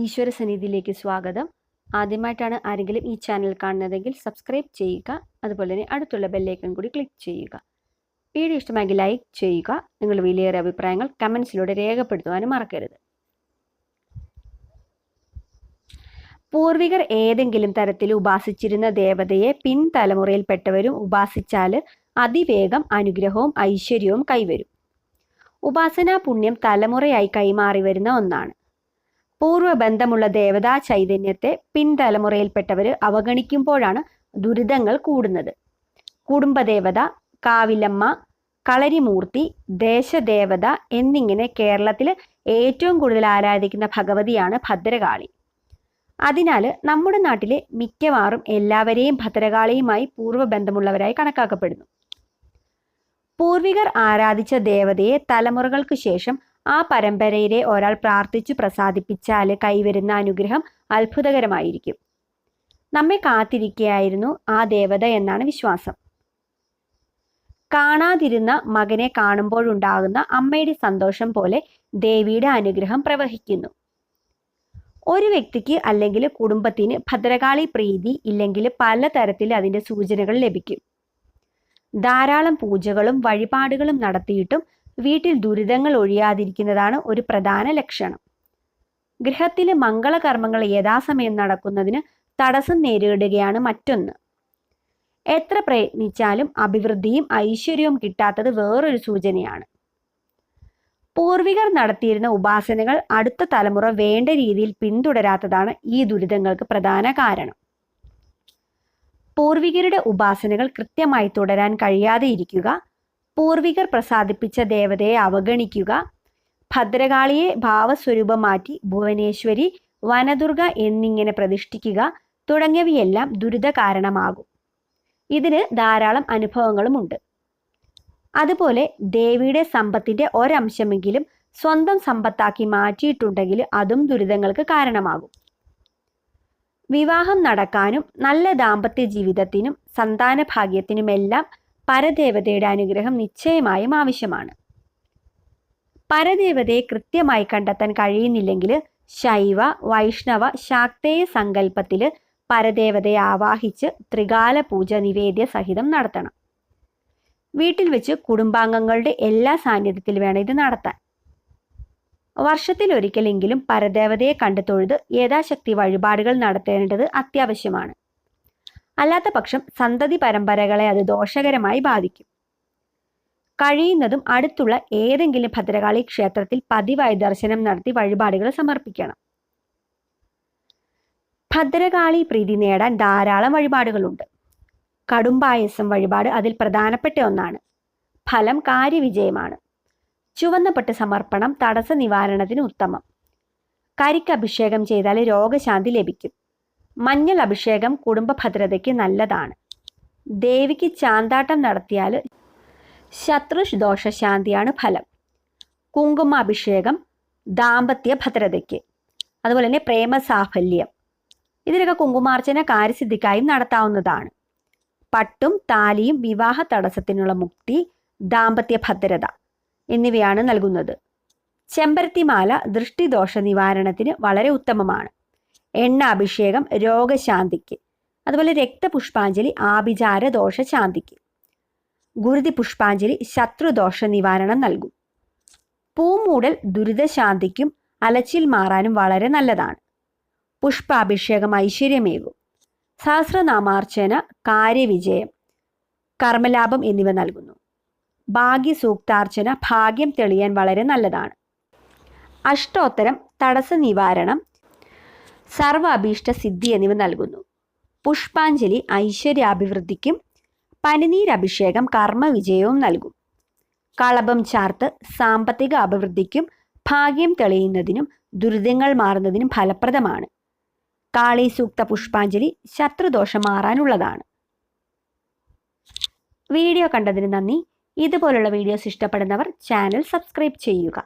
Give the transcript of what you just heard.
ഈശ്വര സന്നിധിയിലേക്ക് സ്വാഗതം. ആദ്യമായിട്ടാണ് ആരെങ്കിലും ഈ ചാനൽ കാണുന്നതെങ്കിൽ സബ്സ്ക്രൈബ് ചെയ്യുക അതുപോലെ തന്നെ അടുത്തുള്ള ബെല്ലൈക്കൺ കൂടി ക്ലിക്ക് ചെയ്യുക. വീഡിയോ ഇഷ്ടമായെങ്കിൽ ലൈക്ക് ചെയ്യുക നിങ്ങളുടെ വിലയേറെ അഭിപ്രായങ്ങൾ കമൻസിലൂടെ രേഖപ്പെടുത്തുവാനും മറക്കരുത്. പൂർവികർ ഏതെങ്കിലും തരത്തിൽ ഉപാസിച്ചിരുന്ന ദേവതയെ പിൻതലമുറയിൽപ്പെട്ടവരും ഉപാസിച്ചാൽ അതിവേഗം അനുഗ്രഹവും ഐശ്വര്യവും കൈവരും. ഉപാസനാ പുണ്യം തലമുറയായി കൈമാറി വരുന്ന ഒന്നാണ്. പൂർവബന്ധമുള്ള ദേവതാ ചൈതന്യത്തെ പിൻതലമുറയിൽപ്പെട്ടവർ അവഗണിക്കുമ്പോഴാണ് ദുരിതങ്ങൾ കൂടുന്നത്. കുടുംബദേവത കാവിലമ്മ കളരിമൂർത്തി ദേശദേവത എന്നിങ്ങനെ കേരളത്തിൽ ഏറ്റവും കൂടുതൽ ആരാധിക്കുന്ന ഭഗവതിയാണ് ഭദ്രകാളി. അതിനാൽ നമ്മുടെ നാട്ടിലെ മിക്കവാറും എല്ലാവരെയും ഭദ്രകാളിയുമായി പൂർവബന്ധമുള്ളവരായി കണക്കാക്കപ്പെടുന്നു. പൂർവികർ ആരാധിച്ച ദേവതയെ തലമുറകൾക്ക് ശേഷം ആ പരമ്പരയിലെ ഒരാൾ പ്രാർത്ഥിച്ചു പ്രസാദിപ്പിച്ചാൽ കൈവരുന്ന അനുഗ്രഹം അത്ഭുതകരമായിരിക്കും. നമ്മെ കാത്തിരിക്കുകയായിരുന്നു ആ ദേവത എന്നാണ് വിശ്വാസം. കാണാതിരുന്ന മകനെ കാണുമ്പോഴുണ്ടാകുന്ന അമ്മയുടെ സന്തോഷം പോലെ ദേവിയുടെ അനുഗ്രഹം പ്രവഹിക്കുന്നു. ഒരു വ്യക്തിക്ക് അല്ലെങ്കിൽ കുടുംബത്തിന് ഭദ്രകാളി പ്രീതി ഇല്ലെങ്കിൽ പലതരത്തിൽ അതിന്റെ സൂചനകൾ ലഭിക്കും. ധാരാളം പൂജകളും വഴിപാടുകളും നടത്തിയിട്ടും വീട്ടിൽ ദുരിതങ്ങൾ ഒഴിയാതിരിക്കുന്നതാണ് ഒരു പ്രധാന ലക്ഷണം. ഗൃഹത്തിലെ മംഗളകർമ്മങ്ങൾ യഥാസമയം നടക്കുന്നതിന് തടസ്സം നേരിടുകയാണ് മറ്റൊന്ന്. എത്ര പ്രയത്നിച്ചാലും അഭിവൃദ്ധിയും ഐശ്വര്യവും കിട്ടാത്തത് വേറൊരു സൂചനയാണ്. പൂർവികർ നടത്തിയിരുന്ന ഉപാസനകൾ അടുത്ത തലമുറ വേണ്ട രീതിയിൽ പിന്തുടരാത്തതാണ് ഈ ദുരിതങ്ങൾക്ക് പ്രധാന കാരണം. പൂർവികരുടെ ഉപാസനകൾ കൃത്യമായി തുടരാൻ കഴിയാതെ ഇരിക്കുക പൂർവികർ പ്രസാദിപ്പിച്ച ദേവതയെ അവഗണിക്കുക. ഭദ്രകാളിയെ ഭാവസ്വരൂപം മാറ്റി ഭുവനേശ്വരി വനദുർഗ എന്നിങ്ങനെ പ്രതിഷ്ഠിക്കുക തുടങ്ങിയവയെല്ലാം ദുരിത കാരണമാകും ഇതിന് ധാരാളം അനുഭവങ്ങളുമുണ്ട്. അതുപോലെ ദേവിയുടെ സമ്പത്തിന്റെ ഒരംശമെങ്കിലും സ്വന്തം സമ്പത്താക്കി മാറ്റിയിട്ടുണ്ടെങ്കിൽ അതും ദുരിതങ്ങൾക്ക് കാരണമാകും. വിവാഹം നടക്കാനും നല്ല ദാമ്പത്യ ജീവിതത്തിനും സന്താന ഭാഗ്യത്തിനുമെല്ലാം പരദേവതയുടെ അനുഗ്രഹം നിശ്ചയമായും ആവശ്യമാണ്. പരദേവതയെ കൃത്യമായി കണ്ടെത്താൻ കഴിയുന്നില്ലെങ്കിൽ ശൈവ വൈഷ്ണവ ശാക്തേയ സങ്കല്പത്തിൽ പരദേവതയെ ആവാഹിച്ച് ത്രികാല പൂജ നിവേദ്യ സഹിതം നടത്തണം. വീട്ടിൽ വെച്ച് കുടുംബാംഗങ്ങളുടെ എല്ലാ സാന്നിധ്യത്തിൽ വേണം ഇത് നടത്താൻ. വർഷത്തിൽ ഒരിക്കലെങ്കിലും പരദേവതയെ കണ്ടു തൊഴുത് യഥാശക്തി വഴിപാടുകൾ നടത്തേണ്ടത് അത്യാവശ്യമാണ്. അല്ലാത്ത പക്ഷം സന്തതി പരമ്പരകളെ അത് ദോഷകരമായി ബാധിക്കും. കഴിയുന്നതും അടുത്തുള്ള ഏതെങ്കിലും ഭദ്രകാളി ക്ഷേത്രത്തിൽ പതിവായി ദർശനം നടത്തി വഴിപാടുകൾ സമർപ്പിക്കണം. ഭദ്രകാളി പ്രീതി നേടാൻ ധാരാളം വഴിപാടുകളുണ്ട്. കടുംപായസം വഴിപാട് അതിൽ പ്രധാനപ്പെട്ട ഒന്നാണ്. ഫലം കാര്യവിജയമാണ്. ചുവന്നപ്പെട്ട് സമർപ്പണം തടസ്സ നിവാരണത്തിന് ഉത്തമം. കരിക്ക് അഭിഷേകം ചെയ്താൽ രോഗശാന്തി ലഭിക്കും. മഞ്ഞൾ അഭിഷേകം കുടുംബ ഭദ്രതയ്ക്ക് നല്ലതാണ്. ദേവിക്ക് ചാന്താട്ടം നടത്തിയാൽ ശത്രുഷ് ദോഷശാന്തിയാണ് ഫലം. കുങ്കുമ അഭിഷേകം ദാമ്പത്യ ഭദ്രതയ്ക്ക്. അതുപോലെ തന്നെ പ്രേമസാഫല്യം ഇതിലൊക്കെ കുങ്കുമാർച്ചന കാര്യസിദ്ധിക്കായും നടത്താവുന്നതാണ്. പട്ടും താലിയും വിവാഹ തടസ്സത്തിനുള്ള മുക്തി ദാമ്പത്യ ഭദ്രത എന്നിവയാണ് നൽകുന്നത്. ചെമ്പരത്തിമാല ദൃഷ്ടിദോഷ നിവാരണത്തിന് വളരെ ഉത്തമമാണ്. എണ്ണ അഭിഷേകം രോഗശാന്തിക്ക്. അതുപോലെ രക്തപുഷ്പാഞ്ജലി ആഭിചാര ദോഷ ശാന്തിക്ക്. ഗുരുതി പുഷ്പാഞ്ജലി ശത്രുദോഷ നിവാരണം നൽകും. പൂമൂടൽ ദുരിതശാന്തിക്കും അലച്ചിൽ മാറാനും വളരെ നല്ലതാണ്. പുഷ്പാഭിഷേകം ഐശ്വര്യമേകും. സഹസ്രനാമാർച്ചന കാര്യവിജയം കർമ്മലാഭം എന്നിവ നൽകുന്നു. ഭാഗ്യസൂക്താർച്ചന ഭാഗ്യം തെളിയാൻ വളരെ നല്ലതാണ്. അഷ്ടോത്തരം തടസ്സ നിവാരണം സർവ അഭീഷ്ട സിദ്ധി എന്നിവ നൽകുന്നു. പുഷ്പാഞ്ജലി ഐശ്വര്യാഭിവൃദ്ധിക്കും പനിനീരഭിഷേകം കർമ്മവിജയവും നൽകും. കളഭം ചാർത്ത് സാമ്പത്തിക അഭിവൃദ്ധിക്കും ഭാഗ്യം തെളിയുന്നതിനും ദുരിതങ്ങൾ മാറുന്നതിനും ഫലപ്രദമാണ്. കാളി സൂക്ത പുഷ്പാഞ്ജലി ശത്രുദോഷം മാറാനുള്ളതാണ്. വീഡിയോ കണ്ടതിന് നന്ദി. ഇതുപോലുള്ള വീഡിയോസ് ഇഷ്ടപ്പെടുന്നവർ ചാനൽ സബ്സ്ക്രൈബ് ചെയ്യുക.